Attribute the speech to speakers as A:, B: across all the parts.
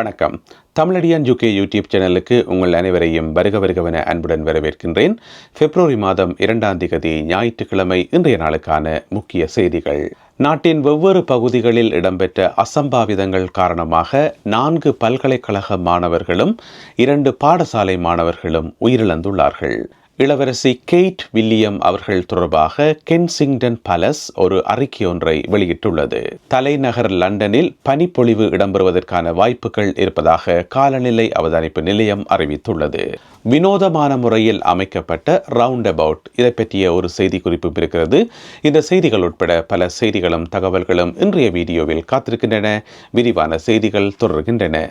A: வணக்கம். தமிழடியான் ஜுகே யூடியூப் சேனலுக்கு உங்கள் அனைவரையும் வருக வருகவென அன்புடன் வரவேற்கின்றேன். பிப்ரவரி மாதம் இரண்டாம் திகதி ஞாயிற்றுக்கிழமை இன்றைய நாளுக்கான முக்கிய செய்திகள். நாட்டின் வெவ்வேறு பகுதிகளில் இடம்பெற்ற அசம்பாவிதங்கள் காரணமாக நான்கு பல்கலைக்கழக மாணவர்களும் இரண்டு பாடசாலை மாணவர்களும் உயிரிழந்துள்ளார்கள். இளவரசி கெய்ட் வில்லியம் அவர்கள் தொடர்பாக கென்சிங்டன் பலஸ் ஒரு அறிக்கை ஒன்றை வெளியிட்டுள்ளது. தலைநகர் லண்டனில் பனிப்பொழிவு இடம்பெறுவதற்கான வாய்ப்புகள் இருப்பதாக காலநிலை அவதானிப்பு நிலையம் அறிவித்துள்ளது. வினோதமான முறையில் அமைக்கப்பட்ட ரவுண்ட் அபவுட் இதை பற்றிய ஒரு செய்தி குறிப்பு இருக்கிறது இந்த செய்திகள் உட்பட பல செய்திகளும் தகவல்களும் இன்றைய வீடியோவில் காத்திருக்கின்றன. விரிவான செய்திகள் தொடர்கின்றன.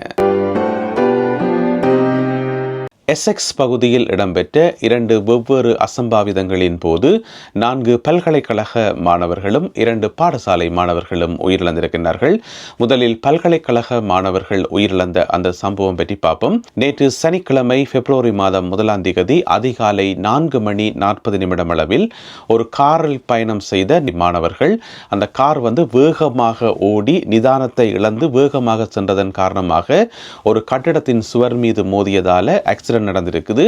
A: எஸ்எக்ஸ் பகுதியில் இடம்பெற்ற இரண்டு வெவ்வேறு அசம்பாவிதங்களின் போது நான்கு பல்கலைக்கழக மாணவர்களும் இரண்டு பாடசாலை மாணவர்களும் உயிரிழந்திருக்கின்றார்கள். முதலில் பல்கலைக்கழக மாணவர்கள் உயிரிழந்த அந்த சம்பவம் பற்றி பார்ப்போம். நேற்று சனிக்கிழமை பிப்ரவரி மாதம் முதலாம் தேதி அதிகாலை நான்கு மணி நாற்பது நிமிடம் அளவில் ஒரு காரில் பயணம் செய்த மாணவர்கள் அந்த கார் வந்து வேகமாக ஓடி நிதானத்தை இழந்து வேகமாக சென்றதன் காரணமாக ஒரு கட்டிடத்தின் சுவர் மீது மோதியதால ஆக்சிடென்ட் ஆக்சிடென்ட் நடந்திருக்குது.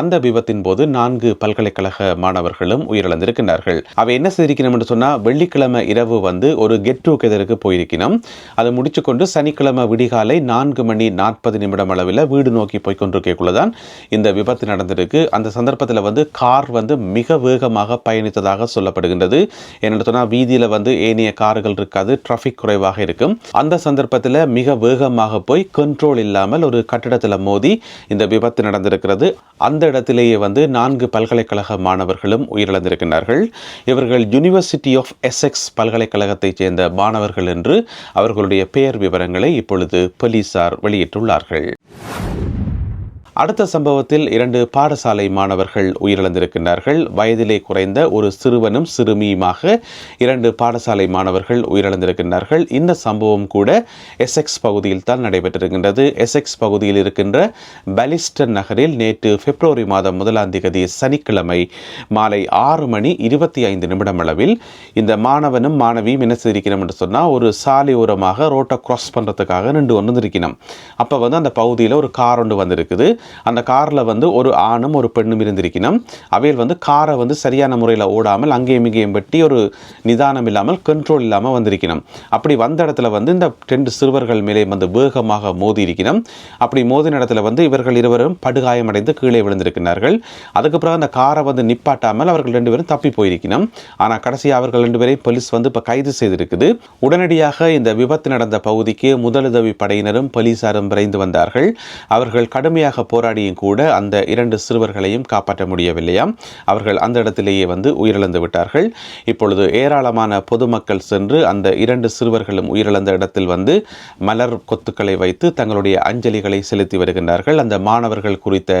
A: அந்த விபத்தின் போது நான்கு பல்கலைக்கழக மாணவர்களும் உயிரிழந்திருக்கிறார்கள் அவை என்ன செய்திருக்கணும் என்று சொன்னால் வெள்ளிக்கிழமை இரவு வந்து ஒரு கெட் டுகெதருக்கு போயிருக்கணும் அதை முடிச்சுக்கொண்டு சனிக்கிழமை விடிகாலை நான்கு மணி நாற்பது நிமிடம் அளவில் வீடு நோக்கி போய் கொண்டிருக்கக்குள்ளதான் இந்த விபத்து நடந்திருக்கு. அந்த சந்தர்ப்பத்தில் வந்து கார் வந்து மிக வேகமாக பயணித்ததாக சொல்லப்படுகின்றது. என்னென்னு சொன்னால் வீதியில் வந்து ஏனைய கார்கள் இருக்காது டிராஃபிக் குறைவாக இருக்கும். அந்த சந்தர்ப்பத்தில் மிக வேகமாக போய் கண்ட்ரோல் இல்லாமல் ஒரு கட்டிடத்தில் மோதி இந்த விபத்து நடந்திருக்கிறது. அந்த இடத்திலேயே வந்து நான்கு பல்கலைக்கழக மாணவர்களும் உயிரிழந்திருக்கிறார்கள். இவர்கள் யூனிவர்சிட்டி ஆஃப் எஸ்எக்ஸ் பல்கலைக்கழகத்தைச் சேர்ந்த மாணவர்கள் என்று அவர்களுடைய பெயர் விவரங்களை இப்பொழுது போலீசார் வெளியிட்டுள்ளார்கள். அடுத்த சம்பவத்தில் இரண்டு பாடசாலை மாணவர்கள் உயிரிழந்திருக்கின்றார்கள். வயதிலே குறைந்த ஒரு சிறுவனும் சிறுமியுமாக இரண்டு பாடசாலை மாணவர்கள் உயிரிழந்திருக்கின்றார்கள். இந்த சம்பவம் கூட எஸ்எக்ஸ் பகுதியில் தான் நடைபெற்றிருக்கின்றது. எஸ்எக்ஸ் பகுதியில் இருக்கின்ற பலிஸ்டன் நகரில் நேற்று பிப்ரவரி மாதம் முதலாம் தேதி சனிக்கிழமை மாலை ஆறு மணி இருபத்தி ஐந்து நிமிடம் அளவில் இந்த மாணவனும் மாணவியும் என்ன செய்திருக்கணும் என்று சொன்னால் ஒரு சாலை ஓரமாக ரோட்டை கிராஸ் பண்ணுறதுக்காக நின்று ஒன்று இருக்கணும் அப்போ வந்து அந்த பகுதியில் ஒரு கார் ஒன்று வந்திருக்குது. அந்த காரில் வந்து ஒரு ஆணும் ஒரு பெண்ணும் இருந்திருக்கணும். அவையில் வந்து காரை வந்து சரியான முறையில் ஓடாமல் அங்கேயும் இங்கேயும் வெட்டி ஒரு நிதானம் இல்லாமல் கண்ட்ரோல் இல்லாமல் வந்திருக்கணும். அப்படி வந்த இடத்துல வந்து இந்த ரெண்டு சிறுவர்கள் மேலே வந்து வேகமாக மோதி இருக்கணும். அப்படி மோதின இடத்துல வந்து இவர்கள் இருவரும் படுகாயமடைந்து கீழே விழுந்திருக்கிறார்கள். அதுக்கப்புறம் அந்த காரை வந்து நிப்பாட்டாமல் அவர்கள் ரெண்டு பேரும் தப்பி போயிருக்கணும். ஆனால் கடைசி அவர்கள் ரெண்டு பேரையும் போலீஸ் வந்து இப்போ கைது செய்திருக்குது. உடனடியாக இந்த விபத்து நடந்த பகுதிக்கு முதலுதவி படையினரும் போலீசாரும் விரைந்து வந்தார்கள். அவர்கள் கடுமையாக போராடியும் கூட அந்த இரண்டு சிறுவர்களையும் காப்பாற்ற முடியவில்லையாம் அவர்கள் அந்த இடத்திலேயே வந்து உயிரிழந்து விட்டார்கள். இப்பொழுது ஏராளமான பொதுமக்கள் சென்று அந்த இரண்டு சிறுவர்களும் உயிரிழந்த இடத்தில் வந்து மலர் கொத்துக்களை வைத்து தங்களுடைய அஞ்சலிகளை செலுத்தி வருகின்றார்கள். அந்த மாணவர்கள் குறித்த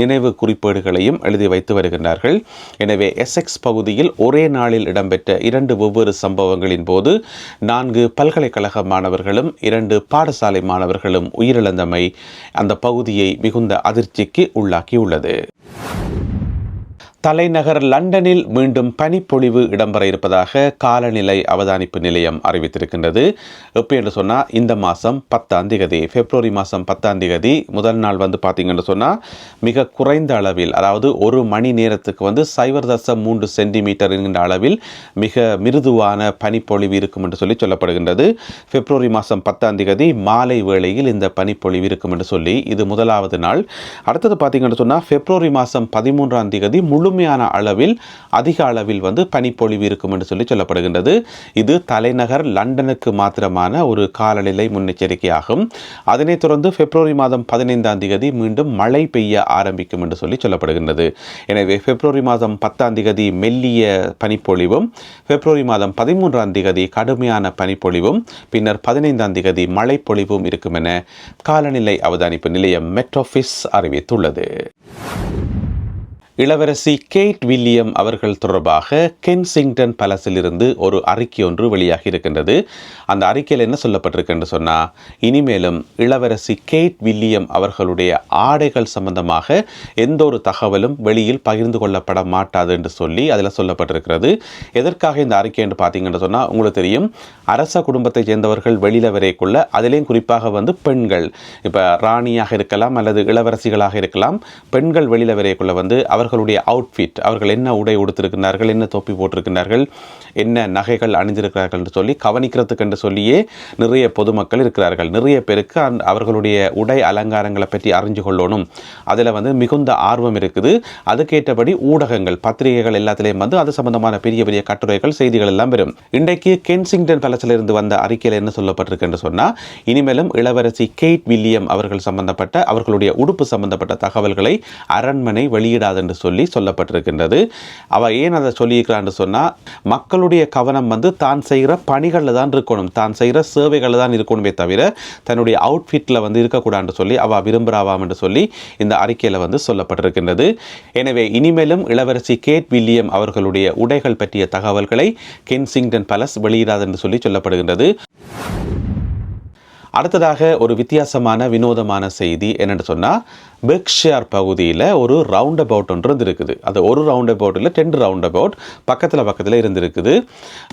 A: நினைவு குறிப்பேடுகளையும் எழுதி வைத்து வருகின்றார்கள். எனவே எஸ்எக்ஸ் பகுதியில் ஒரே நாளில் இடம்பெற்ற இரண்டு ஒவ்வொரு சம்பவங்களின் போது நான்கு பல்கலைக்கழக மாணவர்களும் இரண்டு பாடசாலை மாணவர்களும் உயிரிழந்தமை அந்த பகுதியை மிகுந்த அதிர்ச்சிக்கு உள்ளாக்கியுள்ளது. தலைநகர் லண்டனில் மீண்டும் பனிப்பொழிவு இடம்பெற இருப்பதாக காலநிலை அவதானிப்பு நிலையம் அறிவித்திருக்கின்றது. எப்படி என்று சொன்னால் இந்த மாதம் பத்தாம் திகதி பிப்ரவரி மாதம் பத்தாம் திகதி முதல் நாள் வந்து பார்த்தீங்கன்னு சொன்னால் மிக குறைந்த அளவில் அதாவது ஒரு மணி நேரத்துக்கு வந்து சைவர் தசம் மூன்று சென்டிமீட்டர் என்கின்ற அளவில் மிக மிருதுவான பனிப்பொழிவு இருக்கும் என்று சொல்லி சொல்லப்படுகின்றது. பிப்ரவரி மாதம் பத்தாம் திகதி மாலை வேளையில் இந்த பனிப்பொழிவு இருக்கும் என்று சொல்லி இது முதலாவது நாள். அடுத்தது பார்த்தீங்கன்னு சொன்னால் பிப்ரவரி மாதம் பதிமூன்றாம் திகதி முழு முழுமையான அளவில் அதிக அளவில் வந்து பனிப்பொழிவு இருக்கும் என்று சொல்லி சொல்லப்படுகின்றது. இது தலைநகர் லண்டனுக்கு மாத்திரமான ஒரு காலநிலை முன்னெச்சரிக்கையாகும். அதனைத் தொடர்ந்து பிப்ரவரி மாதம் பதினைந்தாம் தேதி மீண்டும் மழை பெய்ய ஆரம்பிக்கும் என்று சொல்லி சொல்லப்படுகின்றது. எனவே பிப்ரவரி மாதம் பத்தாம் தேதி மெல்லிய பனிப்பொழிவும் பிப்ரவரி மாதம் பதிமூன்றாம் தேதி கடுமையான பனிப்பொழிவும் பின்னர் பதினைந்தாம் தேதி மழை பொழிவும் இருக்கும் என காலநிலை அவதானிப்பு நிலையம் மெட்ரோஃபிஸ் அறிவித்துள்ளது. இளவரசி கேட் வில்லியம் அவர்கள் தொடர்பாக கென்சிங்டன் பலஸிலிருந்து ஒரு அறிக்கை ஒன்று வெளியாகி இருக்கின்றது. அந்த அறிக்கையில் என்ன சொல்லப்பட்டிருக்குன்னு சொன்னால் இனிமேலும் இளவரசி கேட் வில்லியம் அவர்களுடைய ஆடைகள் சம்பந்தமாக எந்த ஒரு தகவலும் வெளியில் பகிர்ந்து கொள்ளப்பட மாட்டாது என்று சொல்லி அதில் சொல்லப்பட்டிருக்கிறது. எதற்காக இந்த அறிக்கை என்று பார்த்தீங்கன்னு சொன்னால் உங்களுக்கு தெரியும் அரச குடும்பத்தை சேர்ந்தவர்கள் வெளியில் வரைக்குள்ள அதிலேயும் குறிப்பாக வந்து பெண்கள். இப்போ ராணியாக இருக்கலாம் அல்லது இளவரசிகளாக இருக்கலாம் பெண்கள் வெளியில் வரையக்குள்ள வந்து அவர்களுடைய அவுட்ஃபிட் அவர்கள் என்ன உடை உடுத்திருக்கிறார்கள் என்ன தொப்பி போட்டிருக்கிறார்கள் என்ன நகைகள் அணிந்திருக்கிறார்கள் என்று சொல்லி கவனிக்கிறதுக்கு என்று சொல்லியே நிறைய பொதுமக்கள் இருக்கிறார்கள். நிறைய பேருக்கு அந் அவர்களுடைய உடை அலங்காரங்களை பற்றி அறிஞ்சு கொள்ளணும். அதில் வந்து மிகுந்த ஆர்வம் இருக்குது. அதுக்கேற்றபடி ஊடகங்கள் பத்திரிகைகள் எல்லாத்திலையும் வந்து அது சம்பந்தமான பெரிய பெரிய கட்டுரைகள் செய்திகள் எல்லாம் வரும். இன்றைக்கு கென்சிங்டன் பலசிலிருந்து வந்த அறிக்கையில் என்ன சொல்லப்பட்டிருக்கு என்று சொன்னால் இனிமேலும் இளவரசி கெய்ட் வில்லியம் அவர்கள் சம்பந்தப்பட்ட அவர்களுடைய உடுப்பு சம்பந்தப்பட்ட தகவல்களை அரண்மனை வெளியிடாது என்று சொல்லி சொல்லப்பட்டிருக்கின்றது. அவள் ஏன் அதை சொல்லியிருக்கிறான்னு சொன்னால் மக்களுடைய கவனம் வந்து தான் செய்கிற பணிகளில் தான் இருக்கணும். தான் செய்கிற சேவைகளில் தான் இருக்கணுமே தவிர தன்னுடைய அவுட்ஃபிட்டில் வந்து இருக்கக்கூடாதுன்னு சொல்லி அவள் விரும்புகிறாவாம் என்று சொல்லி இந்த அறிக்கையில் வந்து சொல்லப்பட்டிருக்கின்றது. எனவே இனிமேலும் இளவரசி கேட் வில்லியம் அவர்களுடைய உடைகள் பற்றிய தகவல்களை கென்சிங்டன் பலஸ் வெளியிடாது என்று சொல்லி சொல்லப்படுகின்றது. அடுத்ததாக ஒரு வித்தியாசமான வினோதமான செய்தி என்னென்னு சொன்னால் பெக்ஷியார் பகுதியில் ஒரு ரவுண்ட் அபவுட் ஒன்று இருந்திருக்குது. அது ஒரு ரவுண்ட் இல்லை டெண்டு ரவுண்ட் அபவுட் பக்கத்தில் பக்கத்தில் இருந்திருக்குது.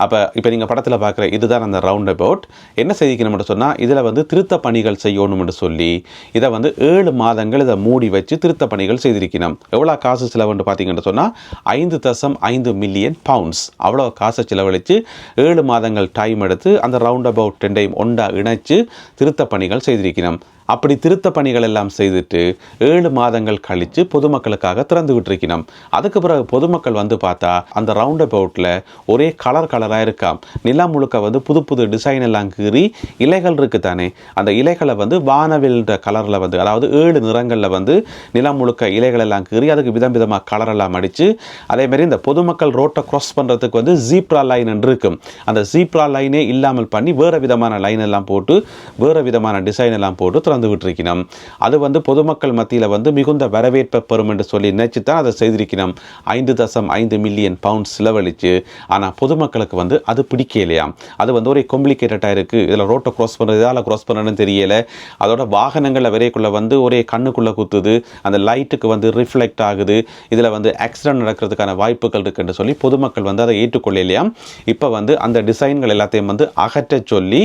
A: அப்போ இப்போ நீங்கள் படத்தில் பார்க்குற இதுதான் அந்த ரவுண்ட் அபவுட் என்ன செய்திக்கணும்னு சொன்னால் இதில் வந்து திருத்த பணிகள் செய்யணும்னு சொல்லி இதை வந்து ஏழு மாதங்கள் இதை மூடி வச்சு திருத்த பணிகள் செய்திருக்கணும். எவ்வளோ காசு செலவுன்னு பார்த்தீங்கன்னு சொன்னால் ஐந்து தசம் ஐந்து மில்லியன் பவுண்ட்ஸ் அவ்வளோ காசை செலவழித்து ஏழு மாதங்கள் டைம் எடுத்து அந்த ரவுண்ட் அபவுட் ரெண்டையும் ஒண்டா இணைச்சு திருத்த பணிகள் செய்திருக்கணும். அப்படி திருத்த பணிகள் எல்லாம் செய்துட்டு ஏழு மாதங்கள் கழித்து பொதுமக்களுக்காக திறந்து விட்டுருக்கணும் அதுக்கு பிறகு பொதுமக்கள் வந்து பார்த்தா அந்த ரவுண்ட் அபவுட்டில் ஒரே கலர் கலராக இருக்காம். நிலம் முழுக்க வந்து புது புது டிசைன் எல்லாம் கீறி இலைகள் இருக்கு தானே. அந்த இலைகளை வந்து வானவில்ன்ற கலரில் வந்து அதாவது ஏழு நிறங்களில் வந்து நிலம் முழுக்க இலைகள் எல்லாம் கீறி அதுக்கு விதம் விதமாக கலர் எல்லாம் அடித்து அதேமாரி இந்த பொதுமக்கள் ரோட்டை க்ராஸ் பண்ணுறதுக்கு வந்து ஜீப்ரா லைன் என்று இருக்கும். அந்த ஜீப்ரா லைனே இல்லாமல் பண்ணி வேறு விதமான லைன் எல்லாம் போட்டு வேறு விதமான டிசைன் எல்லாம் போட்டு வந்து விட்டுருக்கணும் அது வந்து பொதுமக்கள் மத்தியில் வந்து மிகுந்த வரவேற்பை பெறும் என்று சொல்லி நினைச்சு தான் அதை செய்திருக்கணும் ஐந்து தசம் ஐந்து மில்லியன் பவுண்ட் செலவழித்து ஆனால் பொதுமக்களுக்கு வந்து அது பிடிக்கலையாம். அது வந்து ஒரு காம்ப்ளிகேட்டடாக இருக்குது இதில் ரோட்டை க்ராஸ் பண்ணுறது இதால் க்ராஸ் பண்ணணும்னு தெரியலை. அதோட வாகனங்களில் வரைக்குள்ளே வந்து ஒரே கண்ணுக்குள்ளே குத்துது. அந்த லைட்டுக்கு வந்து ரிஃப்ளெக்ட் ஆகுது. இதில் வந்து ஆக்சிடென்ட் நடக்கிறதுக்கான வாய்ப்புகள் இருக்குன்னு சொல்லி பொதுமக்கள் வந்து அதை ஏற்றுக்கொள்ளலையாம். இப்போ வந்து அந்த டிசைன்கள் எல்லாத்தையும் வந்து அகற்ற சொல்லி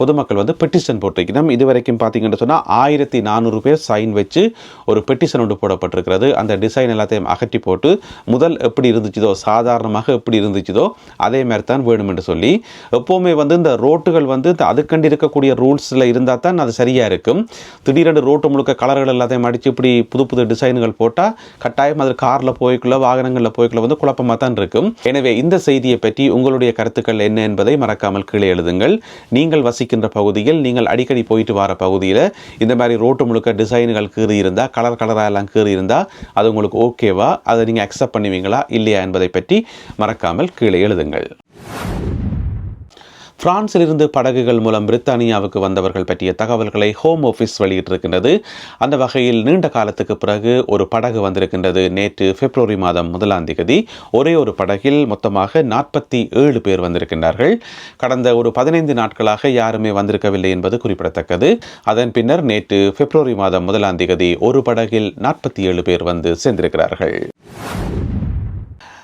A: பொதுமக்கள் வந்து பெட்டிஷன் போட்டிருக்கணும் இது வரைக்கும் பார்த்தீங்கன்னா சொன்னால் ஆயிரத்தி நானூறு பேர் சைன் வச்சு ஒரு பெட்டிஷன் ஒன்று போடப்பட்டிருக்கிறது. அந்த டிசைன் எல்லாத்தையும் அகற்றி போட்டு முதல் எப்படி இருந்துச்சுதோ சாதாரணமாக எப்படி இருந்துச்சுதோ அதே மாதிரி தான் வேணும் என்று சொல்லி எப்போவுமே வந்து இந்த ரோட்டுகள் வந்து அதுக்கண்டு இருக்கக்கூடிய ரூல்ஸில் இருந்தால் தான் அது சரியாக இருக்கும். திடீரென்று ரோட்டு முழுக்க கலர்கள் எல்லாத்தையும் அடித்து இப்படி புது புது டிசைன்கள் போட்டால் கட்டாயம் அது காரில் போய்க்குள்ள வாகனங்களில் போய்க்குள்ள வந்து குழப்பமாக தான் இருக்கும். எனவே இந்த செய்தியை பற்றி உங்களுடைய கருத்துக்கள் என்ன என்பதை மறக்காமல் கீழே எழுதுங்கள். நீங்கள் வசிக்கின்ற பகுதியில் நீங்கள் அடிக்கடி போயிட்டு வர பகுதியில் இந்த மாதிரி ரோட்டு முழுக்க டிசைன்கள் கீறி இருந்தால் கலர் கலராக எல்லாம் கீறி இருந்தால் அது உங்களுக்கு ஓகேவா அதை நீங்கள் அக்செப்ட் பண்ணுவீங்களா? இல்லையா என்பதை பற்றி மறக்காமல் கீழே எழுதுங்கள். பிரான்சிலிருந்து படகுகள் மூலம் பிரித்தானியாவுக்கு வந்தவர்கள் பற்றிய தகவல்களை ஹோம் ஆஃபீஸ் வெளியிட்டிருக்கின்றது. அந்த வகையில் நீண்ட காலத்துக்கு பிறகு ஒரு படகு வந்திருக்கின்றது. நேற்று பிப்ரவரி மாதம் முதலாம் தேதி ஒரே ஒரு படகில் மொத்தமாக நாற்பத்தி ஏழு பேர் வந்திருக்கின்றார்கள். கடந்த ஒரு பதினைந்து நாட்களாக யாருமே வந்திருக்கவில்லை என்பது குறிப்பிடத்தக்கது. அதன் பின்னர் நேற்று பிப்ரவரி மாதம் முதலாம் தேதி ஒரு படகில் நாற்பத்தி ஏழு பேர் வந்து சேர்ந்திருக்கிறார்கள்.